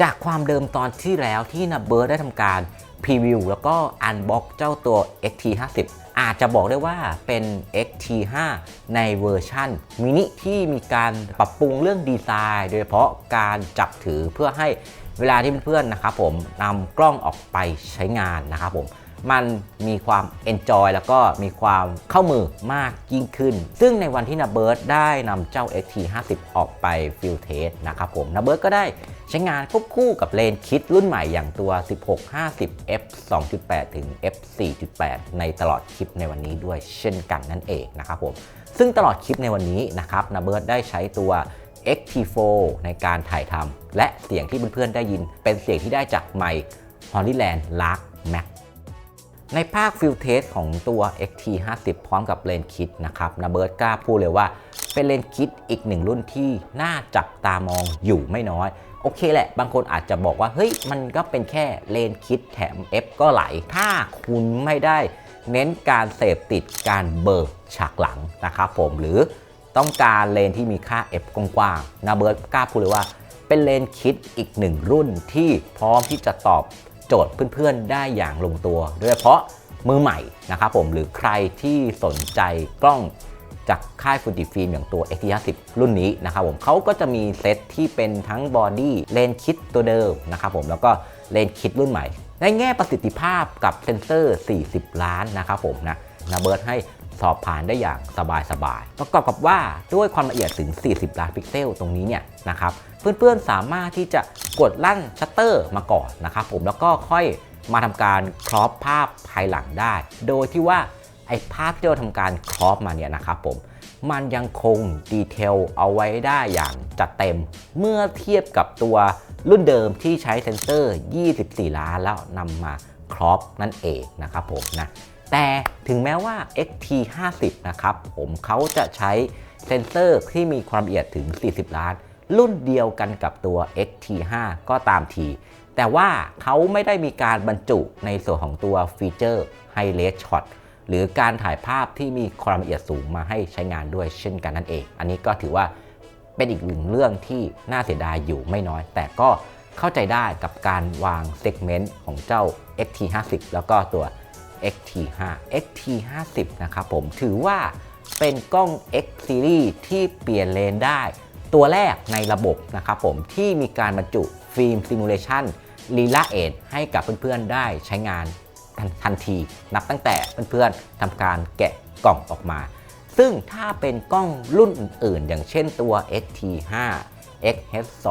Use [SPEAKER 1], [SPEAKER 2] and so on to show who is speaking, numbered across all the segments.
[SPEAKER 1] จากความเดิมตอนที่แล้วที่นาเบิร์ดได้ทำการพรีวิวแล้วก็อันบ็อกเจ้าตัว XT50 อาจจะบอกได้ว่าเป็น XT5 ในเวอร์ชั่นมินิที่มีการปรับปรุงเรื่องดีไซน์ โดยเฉพาะการจับถือเพื่อให้เวลาที่เพื่อนๆนะครับผมนำกล้องออกไปใช้งานนะครับผมมันมีความ enjoy แล้วก็มีความเข้ามือมากยิ่งขึ้น ซึ่งในวันที่นาเบิร์ดได้นำเจ้า XT50 ออกไปฟิลเทสนะครับผมนาเบิร์ดก็ได้ ใช้งานควบคู่กับเลนส์คิดรุ่นใหม่อย่างตัว 1650 f 2.8 ถึง f 4.8 ในตลอดคลิปในวันนี้ด้วยเช่นกันนั่นเองนะครับผม ซึ่งตลอดคลิปในวันนี้นะครับนาเบิร์ดได้ใช้ตัว XT4 ในการถ่ายทำและเสียงที่เพื่อนๆได้ยิน เป็นเสียงที่ได้จากไมค์ Hollyland Lark Max ในภาคฟิลเทสของตัว XT50 พร้อมกับเลนส์คิดนะครับนาเบิร์ดกล้าพูดเลยว่า เป็นเลนส์คิดอีกหนึ่งรุ่นที่น่าจับตามองอยู่ไม่น้อย โอเคแหละ บางคนอาจจะบอกว่า เฮ้ย มันก็เป็นแค่เลนคิดแถม F ก็ไหล ถ้าคุณไม่ได้เน้นการเสพติดการเบิกฉากหลังนะครับผมหรือต้องการเลนที่มีค่า F กว้างๆนาเบิร์ดกล้าพูดเลยว่า เป็นเลนคิดอีกหนึ่งรุ่นที่พร้อมที่จะตอบโจทย์เพื่อนๆ ได้อย่างลงตัวโดยเฉพาะมือใหม่นะครับผมหรือใครที่สนใจกล้อง จากค่ายฟูจิฟิล์มอย่างตัว X50 รุ่นนี้นะครับผมเขาก็จะมีเซตที่เป็นทั้งบอดี้เลนคิดตัวเดิมนะครับผมแล้วก็เลนคิดรุ่นใหม่ ในแง่ประสิทธิภาพกับเซนเซอร์ 40 ล้านนะครับผมนะนาเบิร์ดให้สอบผ่านได้อย่างสบายๆประกอบกับว่าด้วยความละเอียดถึง 40 ล้านพิกเซลตรงนี้เนี่ยนะครับเพื่อนๆสามารถที่จะกดลั่นชัตเตอร์มาก่อนนะครับผมแล้วก็ค่อยมาทำการครอปภาพภายหลังได้ โดยที่ว่า ไอ้ภาพที่เราทำการครอปมาเนี่ยนะครับผมมันยังคงดีเทลเอาไว้ได้อย่างจัดเต็ม เมื่อเทียบกับตัวรุ่นเดิมที่ใช้เซนเซอร์ 24 ล้านแล้วนำมาครอปนั่นเองนะครับผมนะแต่ถึงแม้ว่า XT50 นะครับผมเขาจะใช้เซนเซอร์ที่มีความละเอียดถึง 40 ล้าน รุ่นเดียวกันกับตัว XT5 ก็ตามที แต่ว่าเขาไม่ได้มีการบรรจุในส่วนของตัวฟีเจอร์ High Res Shot หรือการถ่ายภาพที่มีความละเอียดสูงมาให้ใช้งานด้วยเช่นกันนั่นเอง อันนี้ก็ถือว่าเป็นอีกหนึ่งเรื่องที่น่าเสียดายอยู่ไม่น้อย แต่ก็เข้าใจได้กับการวางเซกเมนต์ของเจ้า XT50 แล้วก็ตัว XT5 XT50 นะครับผมถือว่าเป็นกล้อง X Series ที่เปลี่ยนเลนได้ ตัวแรกในระบบนะครับผมที่มีการบรรจุฟิล์มซิมูเลชันลีลาเอทให้กับเพื่อนๆได้ใช้งาน ทันทันที นับตั้งแต่เพื่อนๆทำการแกะกล่องออกมา ซึ่งถ้าเป็นกล้องรุ่นอื่นๆ อย่างเช่นตัว XT5 XH2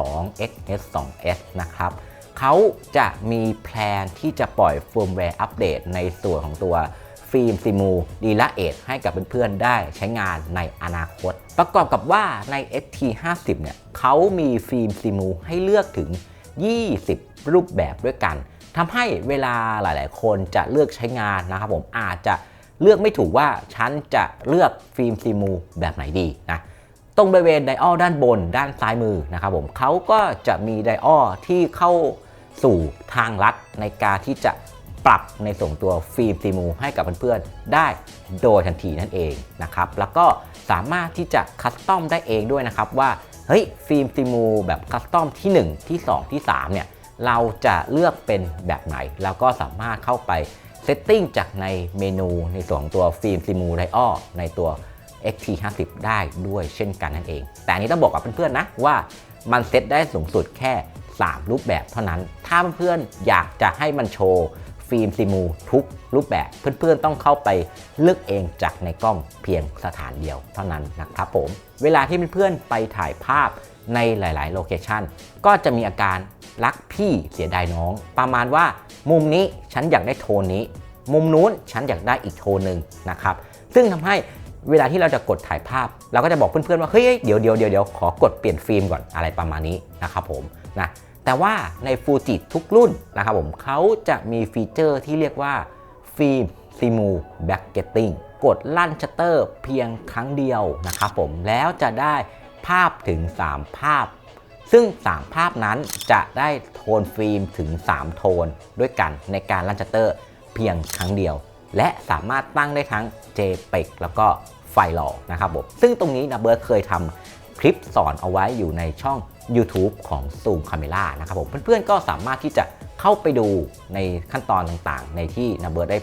[SPEAKER 1] XH2S นะครับเขาจะมีแพลนที่จะปล่อยเฟิร์มแวร์อัปเดตในส่วนของตัวฟิล์มซิมูดีละเอทให้กับเพื่อนๆได้ใช้งานในอนาคต ประกอบกับว่าใน XT50 เนี่ยเขามีฟิล์มซิมูให้เลือกถึง 20 รูปแบบด้วยกัน ทำให้เวลาหลาย ๆ คนจะเลือกใช้งานนะครับผมอาจจะเลือกไม่ถูกว่าฉันจะเลือกฟิล์มซิมูแบบไหนดีนะตรงบริเวณไดออด้านบนด้านซ้ายมือนะครับผมเขาก็จะมีไดออที่เข้าสู่ทางลัดในการที่จะปรับในส่วนตัวฟิล์มซิมูให้กับเพื่อนๆได้โดยทันทีนั่นเองนะครับแล้วก็สามารถที่จะคัสตอมได้เองด้วยนะครับว่าเฮ้ยฟิล์มซิมูแบบคัสตอมที่ 1 ที่ 2 ที่3เนี่ย เราจะเลือกเป็นแบบไหน แล้วก็สามารถเข้าไปเซตติ้งจากในเมนูในส่วนของตัวฟิล์มซิมูไดออในตัว XT50 ได้ด้วยเช่นกันนั่นเอง แต่อันนี้ต้องบอกกับเพื่อนๆนะว่ามันเซตได้สูงสุดแค่ 3 รูปแบบเท่านั้น ถ้าเพื่อนๆอยากจะให้มันโชว์ฟิล์มซิมูทุกรูปแบบเพื่อนๆต้องเข้าไปเลือกเองจากในกล้องเพียงสถานเดียวเท่านั้นนะครับผม เวลาที่เพื่อนๆไปถ่ายภาพ ในหลาย ๆ โลเคชันก็จะมีอาการรักพี่เสียดายน้อง ประมาณว่ามุมนี้ฉันอยากได้โทนนี้ มุมนู้นฉันอยากได้อีกโทนหนึ่งนะครับ ซึ่งทำให้เวลาที่เราจะกดถ่ายภาพ เราก็จะบอกเพื่อน ๆ ว่าเฮ้ยเดี๋ยวเดี๋ยวเดี๋ยวเดี๋ยวขอกดเปลี่ยนฟิล์มก่อนอะไรประมาณนี้นะครับผมนะแต่ว่าในฟูจิทุกรุ่นนะครับผมเขาจะมีฟีเจอร์ที่เรียกว่าฟิล์มซิมูแบ็กเกตติ้งกดลั่นชัตเตอร์เพียงครั้งเดียวนะครับผมแล้วจะได้ ภาพถึง 3 ภาพ ซึ่ง 3 ภาพนั้นจะได้โทนฟิล์มถึง 3 โทนด้วยกันในการลันชัตเตอร์เพียงครั้งเดียว และสามารถตั้งได้ทั้ง JPEG แล้วก็ไฟล์หลอนะครับผมซึ่งตรงนี้นะเบิร์ดเคยทำคลิปสอนเอาไว้อยู่ในช่อง YouTube ของ Zoom Camera นะครับผมเพื่อนๆก็สามารถที่จะเข้าไปดูในขั้นตอนต่างๆ ในที่นาเบิร์ดได้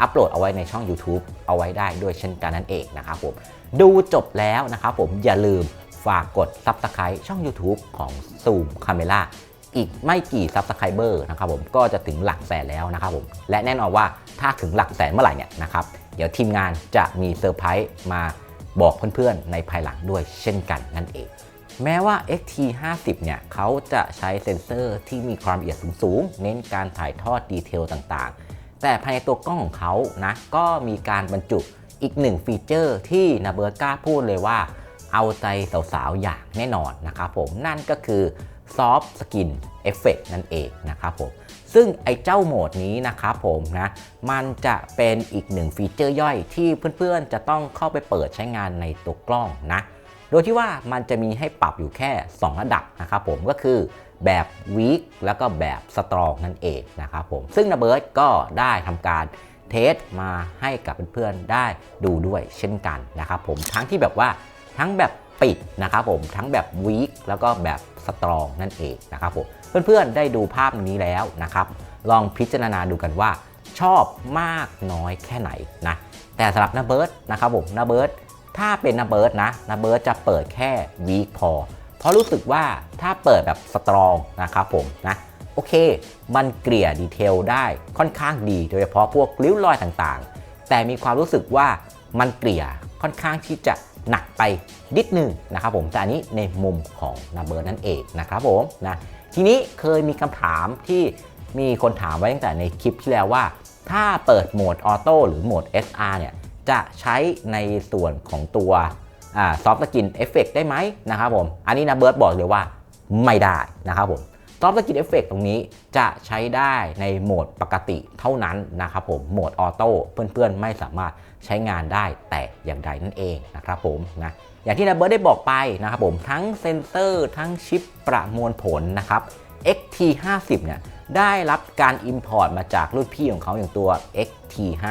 [SPEAKER 1] อัปโหลดเอาไว้ในช่อง YouTube เอาไว้ได้ด้วยเช่นกันนั่นเองนะครับผมดูจบแล้วนะครับผมอย่าลืม ฝากกด Subscribe ช่อง YouTube ของ Zoom Camera อีกไม่กี่ Subscriber นะครับผมก็จะถึงหลักแสนแล้วนะครับผมและแน่นอนว่าถ้าถึงหลักแสนเมื่อไหร่เนี่ยนะครับเดี๋ยวทีมงานจะมีเซอร์ไพรส์มาบอกเพื่อนๆ ในภายหลังด้วยเช่นกันนั่นเอง แม้ว่า XT50 เนี่ยเขาจะใช้เซ็นเซอร์ที่มีความละเอียดสูงๆ เน้นการถ่ายทอดดีเทลต่างๆ แต่ภายในตัวกล้องของเขานะก็มีการบรรจุอีกหนึ่งฟีเจอร์ที่นาเบิร์กล้าพูดเลยว่า เอาใจสาวๆ อย่างแน่นอนนะครับผมนั่นก็คือ Soft Skin Effect นั่นเองนะครับผมซึ่งไอ้เจ้าโหมดนี้นะครับผมนะมันจะเป็นอีกหนึ่งฟีเจอร์ย่อยที่เพื่อนๆ จะต้องเข้าไปเปิดใช้งานในตัวกล้องนะโดยที่ว่ามันจะมีให้ปรับอยู่แค่ 2 ระดับนะครับผมก็คือแบบ weak แล้วก็แบบ strong นั่นเองนะครับผมซึ่งนาเบิร์ดก็ได้ทำการเทสมาให้กับเพื่อนๆ ได้ดูด้วยเช่นกันนะครับผมทั้งที่แบบว่า ทั้งแบบปิดนะครับผมทั้งแบบ weak แล้วก็แบบ strong นั่นเองนะครับผมเพื่อนๆได้ดูภาพนี้แล้วนะครับ ลองพิจารณาดูกันว่า ชอบมากน้อยแค่ไหนนะแต่สำหรับนาเบิร์ดนะครับผมนาเบิร์ดถ้าเป็นนาเบิร์ดนะนาเบิร์ดจะเปิดแค่วีคพอ เพราะรู้สึกว่าถ้าเปิดแบบสตรองนะครับผมนะโอเค มันเกลี่ยดีเทลได้ค่อนข้างดี โดยเฉพาะพวกริ้วรอยต่างๆ แต่มีความรู้สึกว่ามันเกลี่ยค่อนข้างที่จะ หนักไปนิดนึงนะครับผมแต่อันนี้ในมุมของนาเบิร์นั่นเองนะครับผมนะทีนี้เคยมีคำถามที่มีคนถามไว้ตั้งแต่ในคลิปที่แล้วว่า ถ้าเปิดโหมดออโต้หรือโหมด SR เนี่ยจะใช้ในส่วนของตัวซอฟต์สกินเอฟเฟกได้ไหมนะครับผม อันนี้นะเบิร์ดบอกเลยว่าไม่ได้นะครับผมซอฟต์สกินเอฟเฟกตรงนี้จะใช้ได้ในโหมดปกติเท่านั้นนะครับผม โหมดออโต้เพื่อนๆ ไม่สามารถ ใช้งานได้แต่อย่างใดนั่นเองนะครับผมนะอย่างที่นะเบิร์ดได้บอกไปนะครับผมทั้งเซนเซอร์ทั้งชิปประมวลผลนะครับ XT50 เนี่ยได้รับการ Import มาจากรุ่นพี่ของเขาอย่างตัว XT5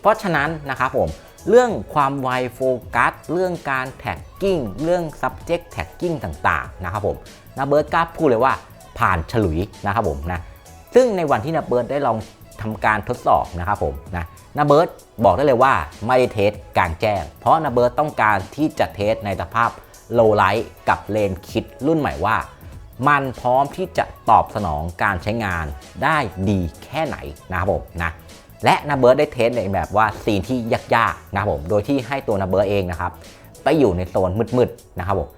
[SPEAKER 1] เพราะฉะนั้นนะครับผมเรื่องความไวโฟกัส เรื่องการแท็กกิ้งเรื่อง subject tagging ต่างๆนะครับผมนาเบิร์ดกล้าพูดเลยว่าผ่านฉลุยนะครับผมนะซึ่งในวันที่นาเบิร์ดได้ลองทำการทดสอบนะครับผมนะ นาเบิร์ดบอกได้เลยว่าไม่ได้เทสกลางแจ้ง เพราะนาเบิร์ดต้องการที่จะเทสในสภาพโลไลท์กับเลนคิดรุ่นใหม่ว่า มันพร้อมที่จะตอบสนองการใช้งานได้ดีแค่ไหนนะครับผมนะและนาเบิร์ดได้เทสในแบบว่าซีนที่ยากๆนะครับผมโดยที่ให้ตัวนาเบิร์ดเองนะครับไปอยู่ในโซนมืดๆนะครับผม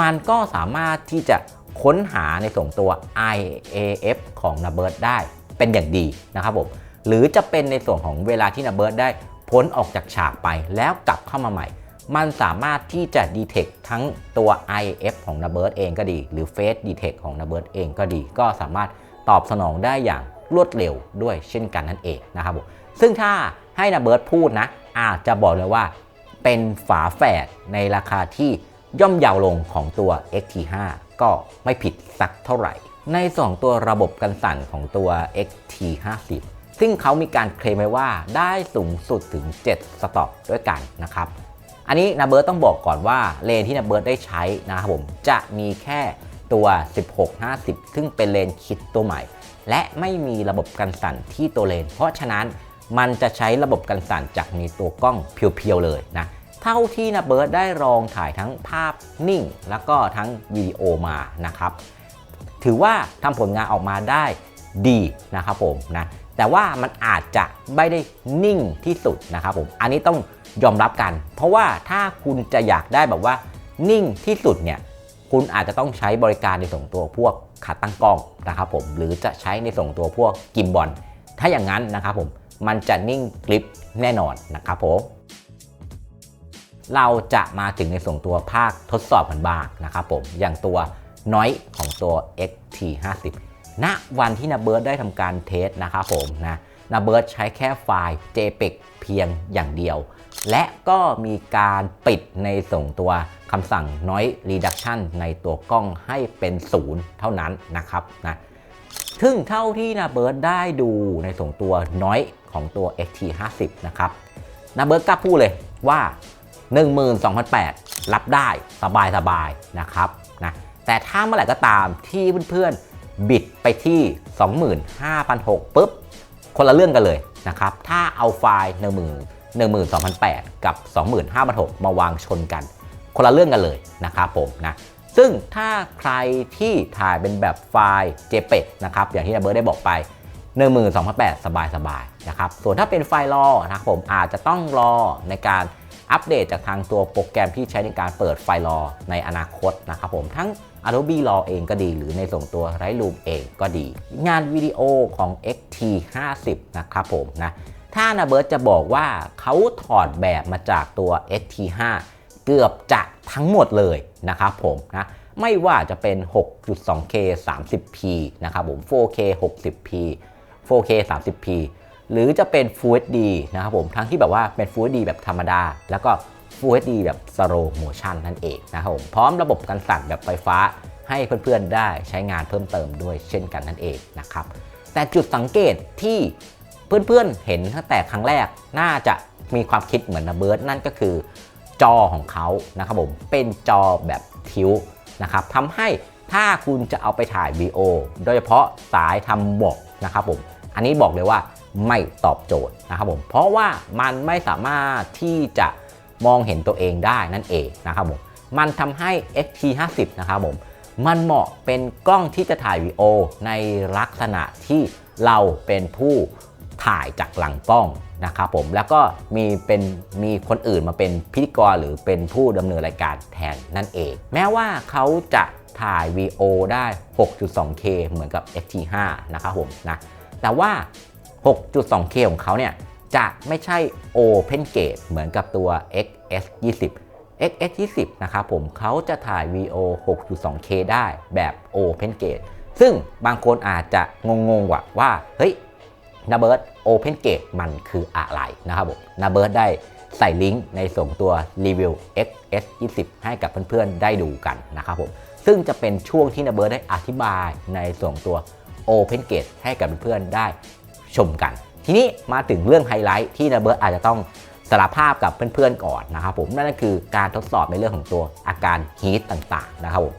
[SPEAKER 1] มันก็สามารถที่จะค้นหาในส่งตัว IAF ของนาเบิร์ดได้เป็นอย่างดีนะครับผม หรือจะเป็นในส่วนของเวลาที่นาเบิร์ดได้พ้นออกจากฉากไปแล้วกลับเข้ามาใหม่ มันสามารถที่จะ detect ทั้งตัว IF ของ n a b i r d เองก็ดี หรือ Face Detect ของ n a b i r d เองก็ดี ก็สามารถตอบสนองได้อย่างรวดเร็วด้วยเช่นกันนั่นเองนะครับผมซึ่งถ้าให้ n a b i r d พูดนะ อาจจะบอกเลยว่าเป็นฝาแฝดในราคาที่ย่อมเยาวลงของตัว XT5 ก็ไม่ผิดสักเท่าไหร่ ในส่วนตัวระบบกันสั่นของตัว XT50 ซึ่งเขามีการเคลมไว้ว่าได้สูงสุดถึง 7 สต็อปด้วยกันนะครับ อันนี้นาเบิร์ตต้องบอกก่อนว่าเลนที่นาเบิร์ตได้ใช้นะครับผมจะมีแค่ตัว 1650 ซึ่งเป็นเลนคิดตัวใหม่ และไม่มีระบบกันสั่นที่ตัวเลน เพราะฉะนั้นมันจะใช้ระบบกันสั่นจากในตัวกล้องเพียวๆเลยนะเท่าที่นาเบิร์ตได้ลองถ่ายทั้งภาพนิ่ง แล้วก็ทั้งวิดีโอมานะครับ ถือว่าทำผลงานออกมาได้ ดีนะครับผมนะแต่ว่ามันอาจจะไม่ได้นิ่งที่สุดนะครับผมอันนี้ต้องยอมรับกัน เพราะว่าถ้าคุณจะอยากได้แบบว่านิ่งที่สุดเนี่ยคุณอาจจะต้องใช้บริการในส่งตัวพวกขาตั้งกล้องนะครับผมหรือจะใช้ในส่งตัวพวกกิมบอลถ้าอย่างนั้นนะครับผมมันจะนิ่งกริปแน่นอนนะครับผมเราจะมาถึงในส่งตัวภาคทดสอบกันบ้างนะครับผมอย่างตัวน้อยของตัว XT50 ณวันที่นาเบิร์ดได้ทำการเทสนะครับผมนะนาเบิร์ดใช้แค่ไฟล์ JPEG เพียงอย่างเดียว และก็มีการปิดในส่งตัวคำสั่ง Noise Reduction ในตัวกล้องให้เป็นศูนย์เท่านั้นนะครับนะซึ่งเท่าที่นาเบิร์ดได้ดูในส่งตัวน้อยของตัว XT50 นะครับนาเบิร์ดกล้าพูดเลยว่า 12,800รับได้สบายๆนะครับนะแต่ถ้าเมื่อไหร่ก็ตามที่เพื่อนๆ บิดไปที่ 25,600ปุ๊บ คนละเรื่องกันเลยนะครับ ถ้าเอาไฟล์1 1 12,008กับ 25,600มาวางชนกัน คนละเรื่องกันเลยนะครับผมนะซึ่งถ้าใครที่ถ่ายเป็นแบบไฟล์ JPEG นะครับ อย่างที่นเบิร์ดได้บอกไป12,008สบายๆนะครับ ส่วนถ้าเป็นไฟล์รอนะครับผมอาจจะต้องรอในการอัปเดตจากทางตัวโปรแกรมที่ใช้ในการเปิดไฟล์รอในอนาคตนะครับผมทั้ง Adobe Raw เองก็ดี หรือในส่งตัว Lightroom เองก็ดี งานวิดีโอของ XT50 นะครับผมนะถ้านาเบิร์ตจะบอกว่าเขาถอดแบบมาจากตัว XT5 เกือบจะทั้งหมดเลยนะครับผมนะไม่ว่าจะเป็น 6.2K 30p นะครับผม 4K 60p 4K 30p หรือจะเป็น Full HD นะครับผมทั้งที่แบบว่าเป็น Full HD แบบธรรมดา แล้วก็ Full HD แบบ Slow Motion นั่นเองนะครับผมพร้อมระบบการสั่นแบบไฟฟ้าให้เพื่อนๆได้ใช้งานเพิ่มเติมด้วยเช่นกันนั่นเองนะครับแต่จุดสังเกตที่เพื่อนๆเห็นตั้งแต่ครั้งแรกน่าจะมีความคิดเหมือนนะเบิร์ดนั่นก็คือจอของเขานะครับผมเป็นจอแบบทิวนะครับทำให้ถ้าคุณจะเอาไปถ่ายวีโอโดยเฉพาะสายทำหมอกนะครับผมอันนี้บอกเลยว่าไม่ตอบโจทย์นะครับผมเพราะว่ามันไม่สามารถที่จะ มองเห็นตัวเองได้นั่นเองนะครับผมมันทำให้ XT50 นะครับผมมันเหมาะเป็นกล้องที่จะถ่ายวีโอในลักษณะที่เราเป็นผู้ถ่ายจากหลังกล้องนะครับผมแล้วก็มีเป็นมีคนอื่นมาเป็นพิธีกรหรือเป็นผู้ดำเนินรายการแทนนั่นเอง แม้ว่าเขาจะถ่ายวีดีโอได้ 6.2K เหมือนกับ XT5 นะครับผมนะแต่ว่า 6.2K ของเขาเนี่ย จะไม่ใช่ Open Gate เหมือนกับตัว XS20 XS20 นะครับผมเขาจะถ่าย VO 6.2K ได้แบบ Open Gate ซึ่งบางคนอาจจะงงๆว่าว่า เฮ้ยนาเบิร์ด Open Gate มันคืออะไรนะครับผมนาเบิร์ดได้ใส่ลิงก์ในส่งตัวรีวิว XS20 ให้กับเพื่อนๆ ได้ดูกันนะครับผม ซึ่งจะเป็นช่วงที่นาเบิร์ดได้อธิบายในส่งตัว Open Gate ให้กับเพื่อนๆ ได้ชมกัน ทีนี้มาถึงเรื่องไฮไลท์ที่นาเบิร์ดอาจจะต้องสารภาพกับเพื่อนๆก่อนนะครับผมนั่นก็คือการทดสอบในเรื่องของตัวอาการฮีทต่างๆนะครับผม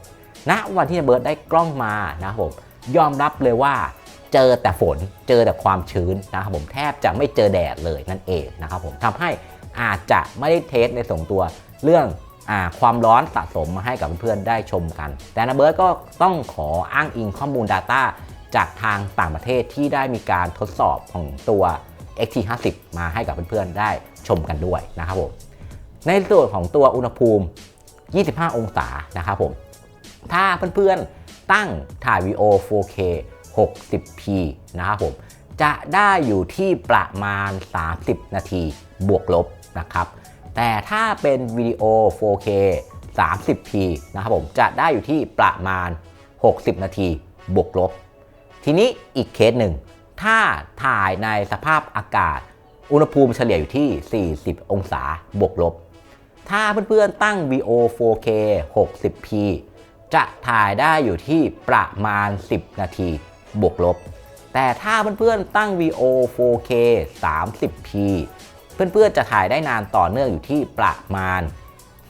[SPEAKER 1] ณวันที่นาเบิร์ดได้กล้องมานะครับผมยอมรับเลยว่าเจอแต่ฝนเจอแต่ความชื้นนะครับผมแทบจะไม่เจอแดดเลยนั่นเองนะครับผมทำให้อาจจะไม่ได้เทสในส่งตัวเรื่องอความร้อนสะสมมาให้กับเพื่อนๆได้ชมกัน แต่นาเบิร์ดก็ต้องขออ้างอิงข้อมูล Data จากทางต่างประเทศที่ได้มีการทดสอบของตัว XT50 มาให้กับเพื่อนๆได้ชมกันด้วยนะครับผมในส่วนของตัวอุณหภูมิ 25 องศานะครับผมถ้าเพื่อนๆตั้งถ่ายวีดีโอ 4K 60p นะครับผมจะได้อยู่ที่ประมาณ 30 นาทีบวกลบนะครับ แต่ถ้าเป็นวิดีโอ 4K 30p นะครับผมจะได้อยู่ที่ประมาณ 60 นาทีบวกลบ ทีนี้อีกเคสหนึ่ง ถ้าถ่ายในสภาพอากาศ อุณหภูมิเฉลี่ยอยู่ที่ 40 องศาบวกลบ ถ้าเพื่อนๆตั้ง VO 4K 60p จะถ่ายได้อยู่ที่ประมาณ 10 นาทีบวกลบ แต่ถ้าเพื่อนๆตั้ง VO 4K 30p เพื่อนๆจะถ่ายได้นานต่อเนื่องอยู่ที่ประมาณ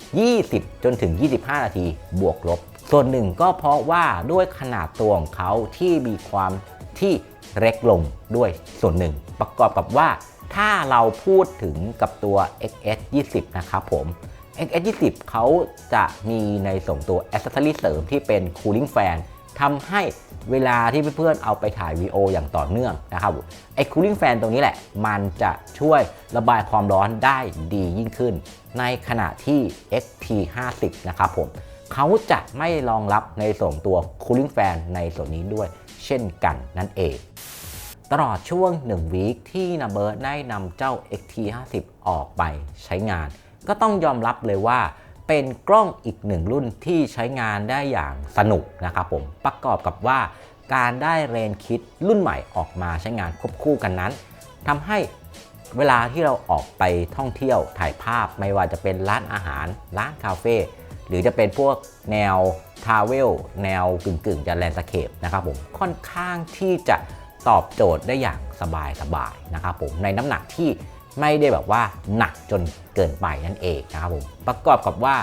[SPEAKER 1] 20 จนถึง 25 นาทีบวกลบ ส่วนหนึ่งก็เพราะว่าด้วยขนาดตัวของเขาที่มีความที่เล็กลงด้วยส่วนหนึ่ง ประกอบกับว่าถ้าเราพูดถึงกับตัว XS 20นะครับผม XS 20เขาจะมีในส่งตัว Accessory เสริมที่เป็น Cooling Fan ทำให้เวลาที่เพื่อนๆเอาไปถ่ายวีโออย่างต่อเนื่องนะครับไอ้ Cooling Fan ตรงนี้แหละ มันจะช่วยระบายความร้อนได้ดียิ่งขึ้น ในขณะที่ XT 50นะครับผม เขาจะไม่รองรับในส่วนตัว cooling fan ในส่วนนี้ด้วยเช่นกันนั่นเอง ตลอดช่วง 1 วีคที่นาเบิร์ดได้นำเจ้า XT50 ออกไปใช้งาน ก็ต้องยอมรับเลยว่าเป็นกล้องอีกหนึ่งรุ่นที่ใช้งานได้อย่างสนุกนะครับผมประกอบกับว่าการได้เรนคิดรุ่นใหม่ออกมาใช้งานควบคู่กันนั้นทำให้เวลาที่เราออกไปท่องเที่ยวถ่ายภาพไม่ว่าจะเป็นร้านอาหาร ร้านคาเฟ่ หรือจะเป็นพวกแนวทราเวลแนวกึ่งกึ่งๆจะแลนด์สเคปนะครับผมค่อนข้างที่จะตอบโจทย์ได้อย่างสบายสบายๆนะครับผมในน้ำหนักที่ไม่ได้แบบว่าหนักจนเกินไปนั่นเองนะครับผมประกอบกับว่า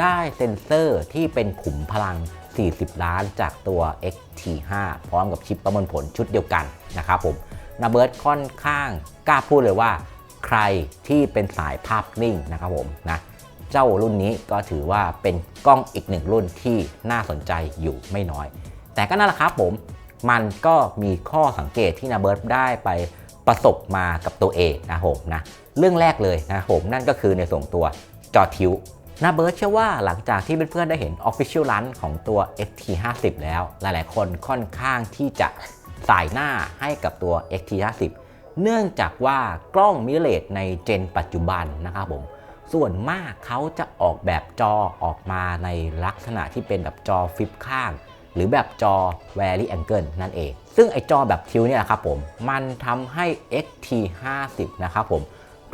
[SPEAKER 1] ได้เซ็นเซอร์ที่เป็นขุมพลัง 40 ล้านจากตัว XT5 พร้อมกับชิปประมวลผลชุดเดียวกันนะครับผมนาเบิร์ดค่อนข้างกล้าพูดเลยว่า ใครที่เป็นสายภาพนิ่งนะครับผมนะ จ้ารุ่นนี้ก็ถือว่าเป็นกล้องอีกหนึ่งรุ่นที่น่าสนใจอยู่ไม่น้อย แต่ก็นั่นแหละครับผม มันก็มีข้อสังเกตที่นาเบิร์ตได้ไปประสบมากับตัวเองนะผมนะ เรื่องแรกเลยนะผมนั่นก็คือในส่วนตัวจอทิวนาเบิร์ตเชื่อว่าหลังจากที่เพื่อนๆได้เห็น Official Run ของตัว XT50 แล้ว หลายๆ คนค่อนข้างที่จะสายหน้าให้กับตัว XT50 เนื่องจากว่ากล้องมิเรเลสในเจนปัจจุบันนะครับผม ส่วนมากเขาจะออกแบบจอออกมาในลักษณะที่เป็นแบบจอฟลิปข้าง หรือแบบจอ Vary Angle นั่นเอง ซึ่งไอจอแบบทิวเนี่ยครับผม มันทำให้ XT50 นะครับผม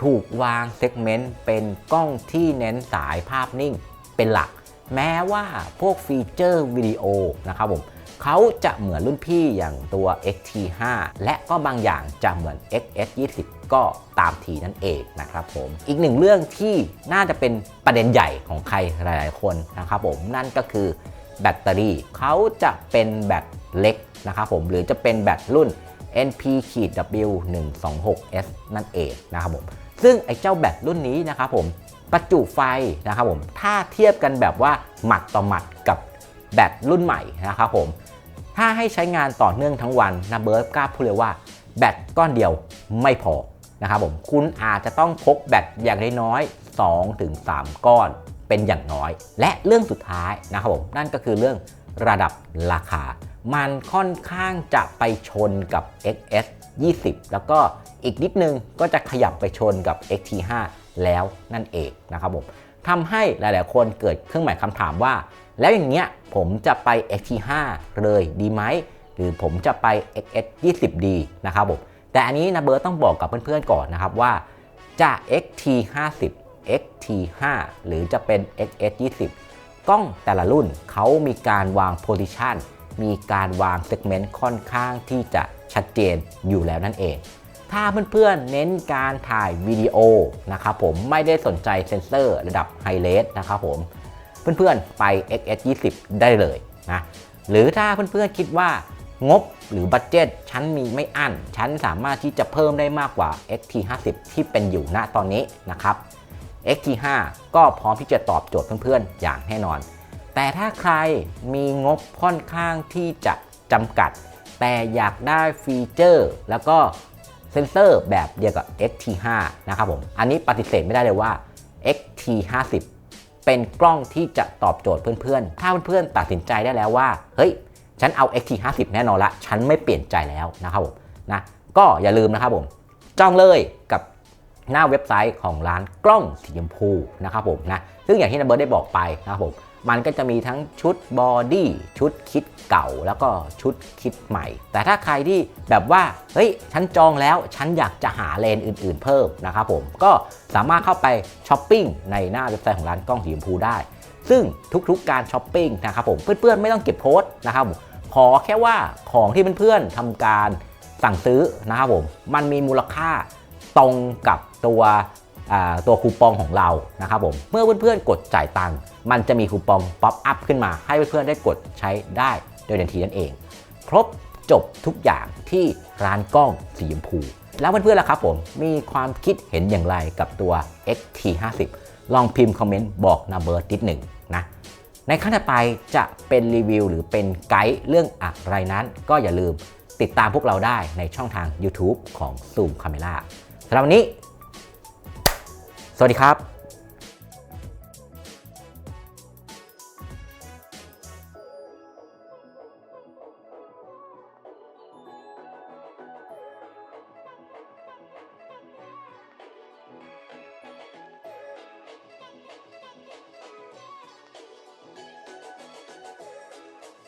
[SPEAKER 1] ถูกวางเซกเมนต์เป็นกล้องที่เน้นสายภาพนิ่งเป็นหลัก แม้ว่าพวกฟีเจอร์วิดีโอนะครับผม เขาจะเหมือนรุ่นพี่อย่างตัว XT5 และก็บางอย่างจะเหมือน XS20 ก็ตามทีนั่นเองนะครับผม อีกหนึ่งเรื่องที่น่าจะเป็นประเด็นใหญ่ของใครหลาย ๆ คนนะครับผมนั่นก็คือแบตเตอรี่เขาจะเป็นแบตเล็กนะครับผมหรือจะเป็นแบตรุ่น NP-W126S นั่นเองนะครับผม ซึ่งไอ้เจ้าแบตรุ่นนี้นะครับผมประจุไฟนะครับผมถ้าเทียบกันแบบว่าหมัดต่อหมัดกับแบตรุ่นใหม่นะครับผม ถ้าให้ใช้งานต่อเนื่องทั้งวันนะเบิร์ตกล้าพูดเลยว่าแบตก้อนเดียวไม่พอนะครับผมคุณอาจจะต้องพกแบตอย่างน้อย2-3 ก้อนเป็นอย่างน้อย และเรื่องสุดท้ายนะครับผมนั่นก็คือเรื่องระดับราคา มันค่อนข้างจะไปชนกับ XS 20 แล้วก็อีกนิดนึงก็จะขยับไปชนกับ XT5 แล้วนั่นเองนะครับผมทำให้หลาย ๆ คนเกิดเครื่องหมายคำถามว่า แล้วอย่างเงี้ยผมจะไป XT5 เลยดีไหม หรือผมจะไป XS 20ดีนะครับผม แต่อันนี้นะเบิร์ตต้องบอกกับเพื่อนๆก่อนนะครับว่าจะ XT 50 XT 5หรือจะเป็น XS 20กล้องแต่ละรุ่นเขามีการวางโพซิชันมีการวางเซกเมนต์ค่อนข้างที่จะชัดเจนอยู่แล้วนั่นเอง ถ้าเพื่อนๆเน้นการถ่ายวิดีโอนะครับผมไม่ได้สนใจเซนเซอร์ระดับไฮเลสนะครับผม เพื่อนๆ ไป XS 20ได้เลยนะ หรือถ้าเพื่อนๆ คิดว่างบหรือบัตเจตฉันมีไม่อั้น ฉันสามารถที่จะเพิ่มได้มากกว่า XT 50ที่เป็นอยู่ณตอนนี้นะครับ XT 5ก็พร้อมที่จะตอบโจทย์เพื่อนๆ อย่างแน่นอน แต่ถ้าใครมีงบค่อนข้างที่จะจำกัด แต่อยากได้ฟีเจอร์ แล้วก็เซนเซอร์แบบเดียวกับ XT5 นะครับผม อันนี้ปฏิเสธไม่ได้เลยว่า XT50 เป็นกล้องที่จะตอบโจทย์เพื่อนๆ ถ้าเพื่อนๆตัดสินใจได้แล้วว่า เฮ้ย ฉันเอา XT50 แน่นอนละ ฉันไม่เปลี่ยนใจแล้วนะครับผมนะ ก็อย่าลืมนะครับผม จ้องเลยกับหน้าเว็บไซต์ของร้านกล้องสีชมพูนะครับผมนะ ซึ่งอย่างที่นัเบิร์ดได้บอกไปนะครับผม มันก็จะมีทั้งชุดบอดี้ชุดคิดเก่าแล้วก็ชุดคิดใหม่ แต่ถ้าใครที่แบบว่า เฮ้ย ฉันจองแล้ว ฉันอยากจะหาเลนอื่นๆเพิ่มนะครับผม ก็สามารถเข้าไปช้อปปิ้งในหน้าเว็บไซต์ของร้านกล้องสีชมพูได้ ซึ่งทุกๆการช้อปปิ้งนะครับผม เพื่อนๆไม่ต้องเก็บโค้ดนะครับผมขอแค่ว่าของที่เพื่อนๆทำการสั่งซื้อนะครับผม มันมีมูลค่าตรงกับตัว ตัวคูปองของเรานะครับผม เมื่อเพื่อนๆกดจ่ายตังค์มันจะมีคูปองป๊อปอัพขึ้นมา ให้เพื่อนๆได้กดใช้ได้โดยทันทีนั่นเอง ครบจบทุกอย่างที่ร้านกล้องสีชมพู แล้วเพื่อนๆล่ะครับผมมีความคิดเห็นอย่างไรกับตัว XT50 ลองพิมพ์คอมเมนต์บอกนาเบิร์ดนิดหนึ่งนะในขั้นถัดไปจะเป็นรีวิวหรือเป็นไกด์เรื่องอะไรนั้น ก็อย่าลืมติดตามพวกเราได้ในช่องทาง YouTube ของ Zoom Camera สำหรับวันนี้ สวัสดีครับ